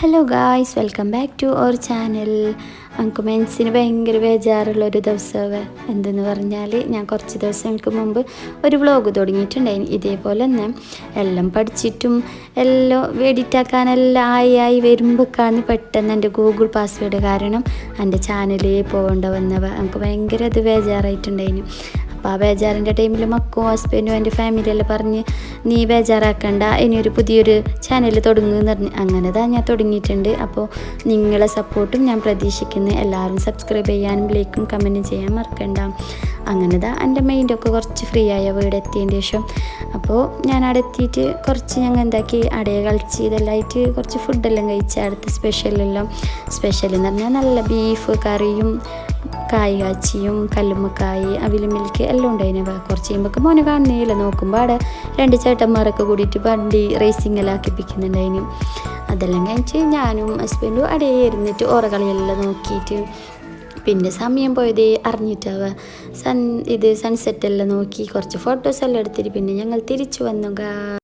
Hello guys welcome back to our channel നമുക്ക് മെൻസിന് ഭയങ്കര ബേജാറുള്ള ഒരു ദിവസമാണ് എന്തെന്ന് പറഞ്ഞാൽ ഞാൻ കുറച്ച് ദിവസങ്ങൾക്ക് മുമ്പ് ഒരു വ്ളോഗ് തുടങ്ങിയിട്ടുണ്ടായി ഇതേപോലെ തന്നെ എല്ലാം പഠിച്ചിട്ടും എല്ലാം എഡിറ്റാക്കാനെല്ലാം ആയി ആയി വരുമ്പോഴേക്കാണ് പെട്ടെന്ന് എന്റെ ഗൂഗിൾ പാസ്വേഡ് കാരണം എന്റെ ചാനലിൽ പോകേണ്ട വന്നവ. എനിക്ക് ഭയങ്കര അത് ബേജാറായിട്ടുണ്ടായിന്. അപ്പോൾ ആ ബേജാറിന്റെ ടൈമിൽ മക്കും ഹസ്ബൻഡും എന്റെ ഫാമിലിയെല്ലാം പറഞ്ഞ് നീ ബേജാറാക്കണ്ട ഇനിയൊരു പുതിയൊരു ചാനൽ തുടങ്ങുമെന്ന് പറഞ്ഞ്. അങ്ങനെ തന്നെ ഞാൻ തുടങ്ങിയിട്ടുണ്ട്. അപ്പോൾ നിങ്ങളെ സപ്പോർട്ടും ഞാൻ പ്രതീക്ഷിക്കുന്നു. എല്ലാവരും സബ്സ്ക്രൈബ് ചെയ്യാനും ലൈക്കും കമന്റും ചെയ്യാൻ മറക്കണ്ട. അങ്ങനെ താ എന്റെ മൈൻഡൊക്കെ കുറച്ച് ഫ്രീ ആയ വീട് എത്തിയതിന്റെ ശേഷം. അപ്പോൾ ഞാൻ അവിടെ എത്തിയിട്ട് കുറച്ച് ഞങ്ങൾ എന്താക്കി അടയെ കളിച്ച് ഇതെല്ലാം ആയിട്ട് കുറച്ച് ഫുഡെല്ലാം കഴിച്ച് അടുത്ത് സ്പെഷ്യലെല്ലാം സ്പെഷ്യൽ എന്ന് പറഞ്ഞാൽ നല്ല ബീഫ് കറിയും കായ് കാച്ചിയും കല്ലുമ്മക്കായ് അവിൽ മിൽക്ക് എല്ലാം ഉണ്ടായിന്. കുറച്ച് കഴിയുമ്പോൾ മോനെ കാണുന്നില്ല നോക്കുമ്പോൾ അവിടെ രണ്ട് ചേട്ടന്മാരൊക്കെ കൂടിയിട്ട് വണ്ടി റേസിംഗ് എല്ലാം ആക്കിപ്പിക്കുന്നുണ്ടായിന്. അതെല്ലാം കഴിച്ച് ഞാനും ഹസ്ബൻഡും അവിടെ ഇരുന്നിട്ട് ഓറകളിയെല്ലാം നോക്കിയിട്ട് പിന്നെ സമയം പോയത് അറിഞ്ഞിട്ടാവ സൺ ഇത് സൺസെറ്റ് എല്ലാം നോക്കി കുറച്ച് ഫോട്ടോസ് എല്ലാം എടുത്തിട്ട് പിന്നെ ഞങ്ങൾ തിരിച്ചു വന്നു